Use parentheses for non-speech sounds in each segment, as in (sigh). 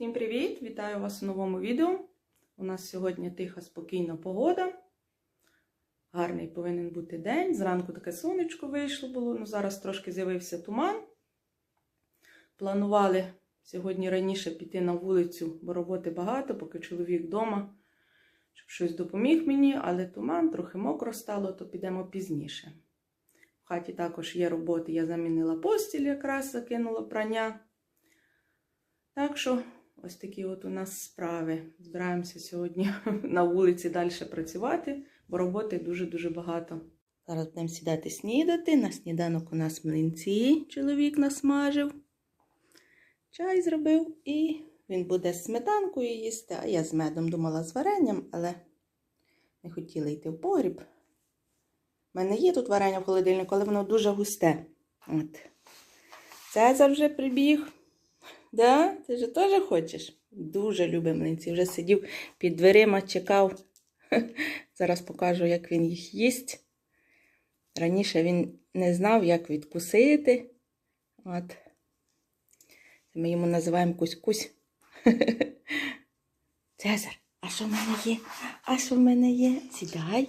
Всім привіт! Вітаю вас у новому відео. У нас сьогодні тиха, спокійна погода. Гарний повинен бути день. Зранку таке сонечко вийшло було, ну зараз трошки з'явився туман. Планували сьогодні раніше піти на вулицю, бо роботи багато, поки чоловік вдома, щоб щось допоміг мені, але туман, трохи мокро стало, то підемо пізніше. В хаті також є роботи, я замінила постіль, якраз закинула прання. Так що ось такі от у нас справи. Збираємося сьогодні (laughs) на вулиці далі працювати, бо роботи дуже-дуже багато. Зараз будемо сідати снідати. На сніданок у нас млинці чоловік насмажив. Чай зробив і він буде з сметанкою їсти, а я з медом думала з варенням, але не хотіла йти в погріб. У мене є тут варення в холодильнику, але воно дуже густе. От. Цезар вже прибіг. Да? Ти ж теж хочеш? Дуже любить млинці. Вже сидів під дверима, чекав. (laughs) Зараз покажу, як він їх їсть. Раніше він не знав, як відкусити. От. Ми йому називаємо кусь-кусь. (laughs) Цезар, а що в мене є? А що в мене є? Сідай.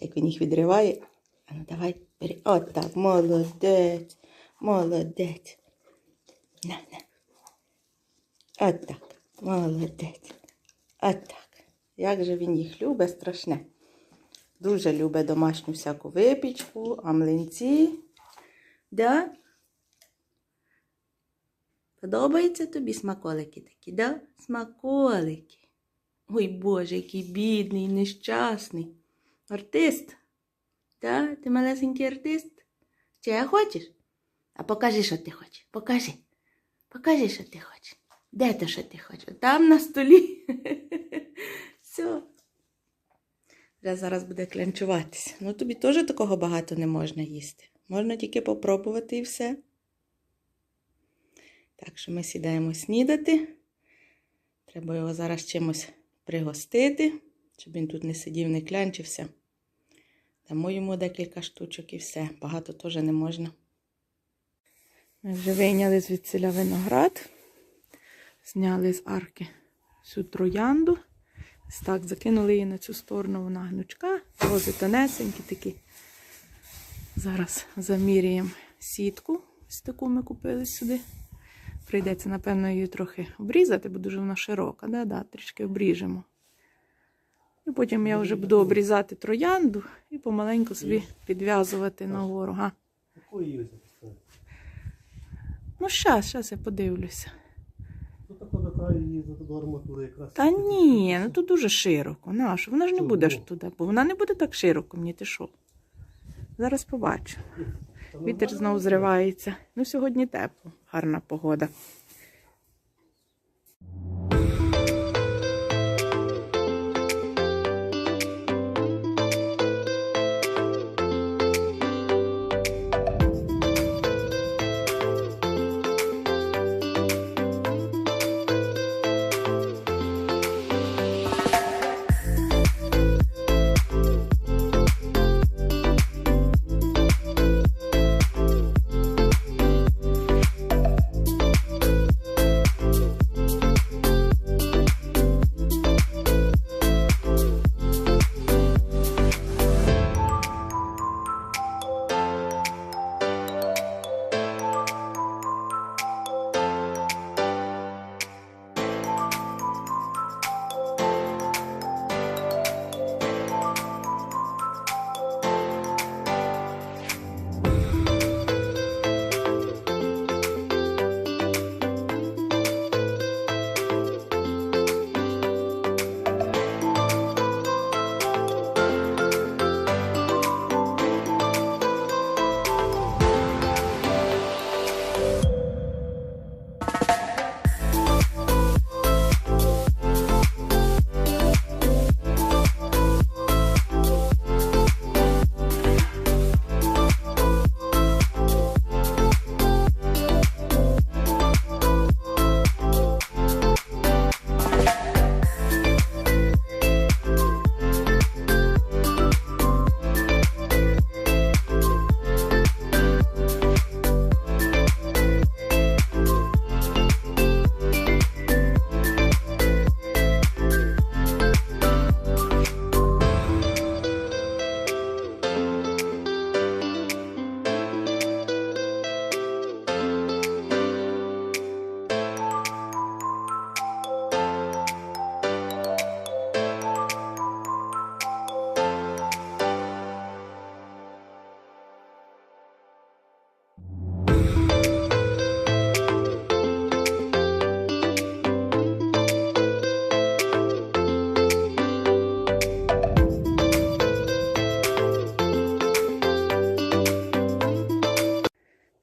Як він їх відриває. А ну давай. От так, молодець, молодець. На, на. От так, молодець. От так. Як же він їх любить, страшне. Дуже любить домашню всяку випічку, а млинці. Да? Подобаються тобі смаколики такі, да? Смаколики. Ой Боже, який бідний, нещасний. Артист. Да? Ти малесенький артист? Чи хочеш? А покажи, що ти хочеш. Покажи. Покажи, що ти хочеш. Де то, що ти хочеш? Там на столі. (laughs) Все. Вже зараз буде клянчуватися. Ну тобі теж такого багато не можна їсти. Можна тільки попробувати і все. Так що ми сідаємо снідати. Треба його зараз чимось пригостити, щоб він тут не сидів, не клянчився. Дамо йому декілька штучок і все. Багато теж не можна. Ми вже вийняли звідсиля виноград, зняли з арки всю троянду. Так, закинули її на цю сторону, вона гнучка, рози тонесенькі такі. Зараз заміряємо сітку. Ось таку ми купили сюди. Прийдеться, напевно, її трохи обрізати, бо дуже вона широка. Да-да, трішки обріжемо. І потім я вже буду обрізати троянду і помаленьку собі підв'язувати нагору. Га? Ну, щас, щас я подивлюся. Тут така от її до арматури якраз. Та ні, ну тут дуже широко. Нащо? Вона ж не Чого? буде ж туди, бо вона не буде так широко, мені ти що. Зараз побачу. Вітер знову зривається. Ну, сьогодні тепло, гарна погода.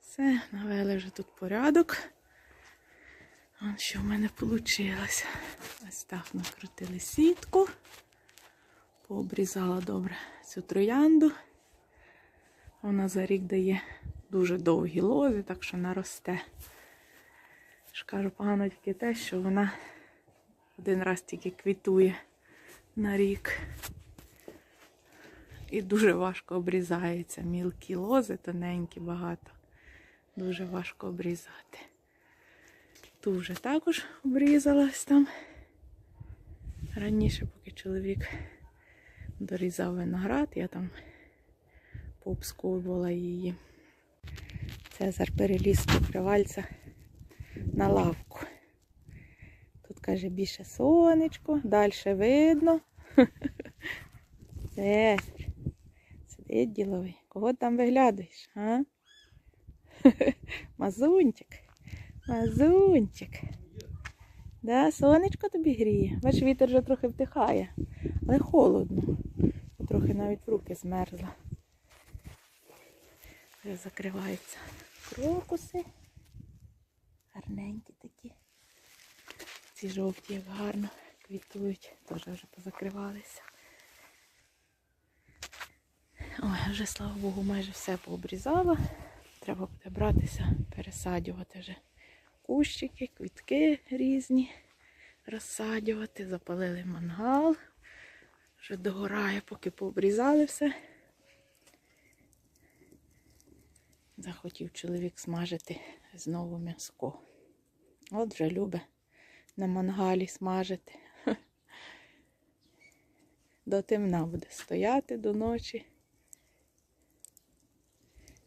Все, навели вже тут порядок. Ось що в мене вийшло. Ось так накрутили сітку. Пообрізала добре цю троянду. Вона за рік дає дуже довгі лози, так що наросте. ж кажу, погано тільки те, що вона один раз тільки квітує на рік. І дуже важко обрізається. Мілкі лози, тоненькі, багато. Дуже важко обрізати. Ту вже також обрізалась там. Раніше, поки чоловік дорізав виноград, я там пообсковувала її. Цезар переліз покривальця на лавку. Тут, каже, більше сонечко, далі видно. Цезар, (laughs) сидить діловий. Кого там виглядаєш, а? (laughs) Мазунчик. Мазунчик. Да, сонечко тобі гріє. Бач, вітер вже трохи втихає, але холодно. Трохи навіть в руки змерзла. Вже закриваються крокуси. Гарненькі такі. Ці жовті, як гарно квітують, теж вже позакривалися. Ой, вже, слава Богу, майже все пообрізала. Треба буде братися, пересаджувати вже кущики, квітки різні, розсаджувати. Запалили мангал. Вже догорає, поки пообрізали все. Захотів чоловік смажити знову м'яско. От вже любить на мангалі смажити. (laughs) До темна буде стояти до ночі.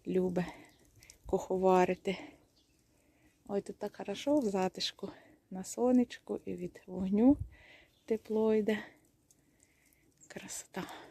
Любить куховарити. Ой, тут так хорошо в затишку на сонечку і від вогню тепло йде. Красота.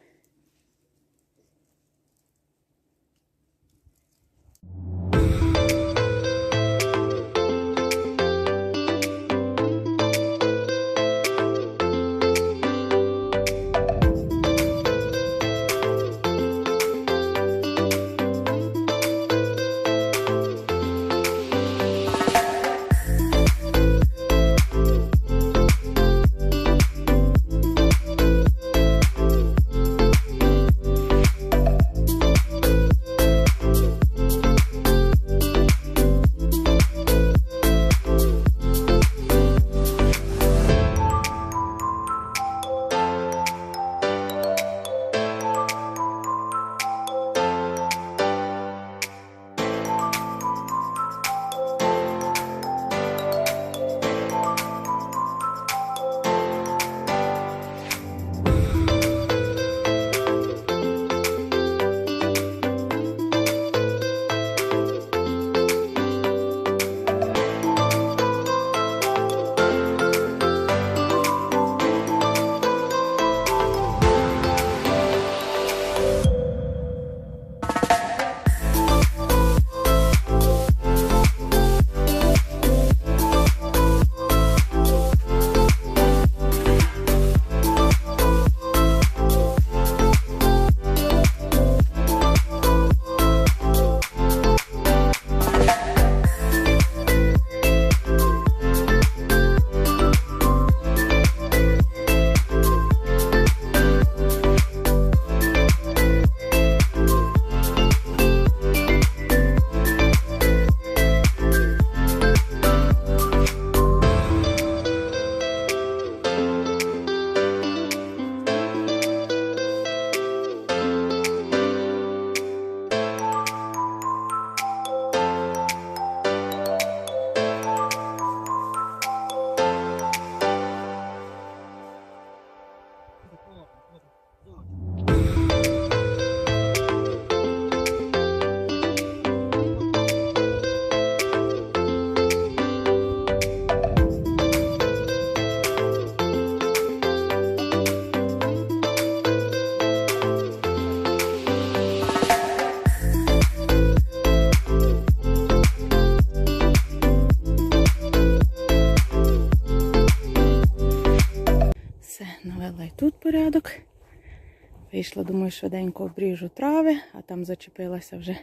Вийшла, думаю, швиденько обріжу трави, а там зачепилася вже,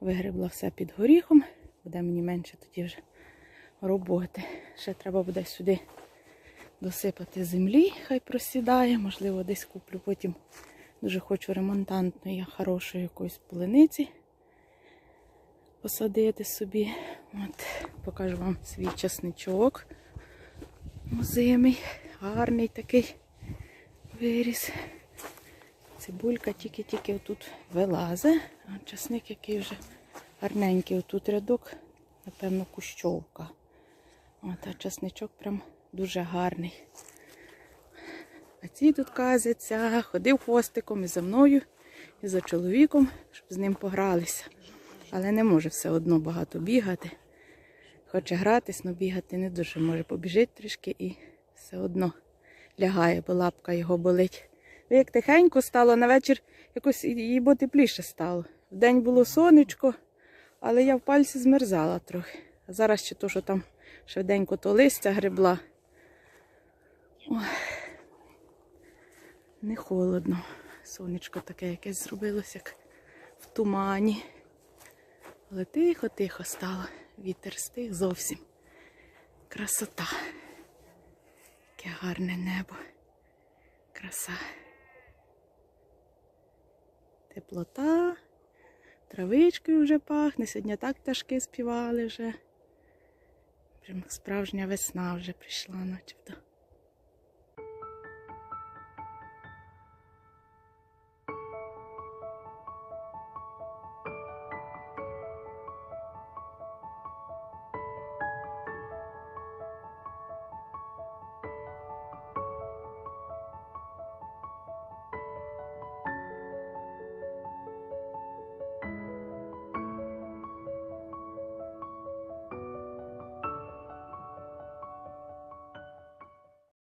вигребла все під горіхом. Буде мені менше тоді вже роботи. Ще треба буде сюди досипати землі, хай просідає. Можливо, десь куплю потім. Дуже хочу ремонтантної, хорошої якоїсь полениці посадити собі. От, покажу вам свій часничок. Озимий, гарний такий виріс. Цибулька тільки-тільки отут вилазить, а часник який вже гарненький. Отут рядок, напевно, кущовка. От, а часничок прям дуже гарний. А ці тут казяться, ходив хвостиком і за мною, і за чоловіком, щоб з ним погралися. Але не може все одно багато бігати. Хоче гратись, але бігати не дуже може. Побіжить трішки і все одно лягає, бо лапка його болить. Ви як тихенько стало, на вечір якось їй бо тепліше стало. Вдень було сонечко, але я в пальці змерзала трохи. А зараз ще то, що там швиденько то листя гребла. Ой. Не холодно. Сонечко таке якесь зробилось, як в тумані. Але тихо-тихо стало. Вітер стих зовсім. Красота. Яке гарне небо. Краса. Теплота. травичкою вже пахне. Сьогодні так пташки співали вже. Прям справжня весна вже прийшла, начебто.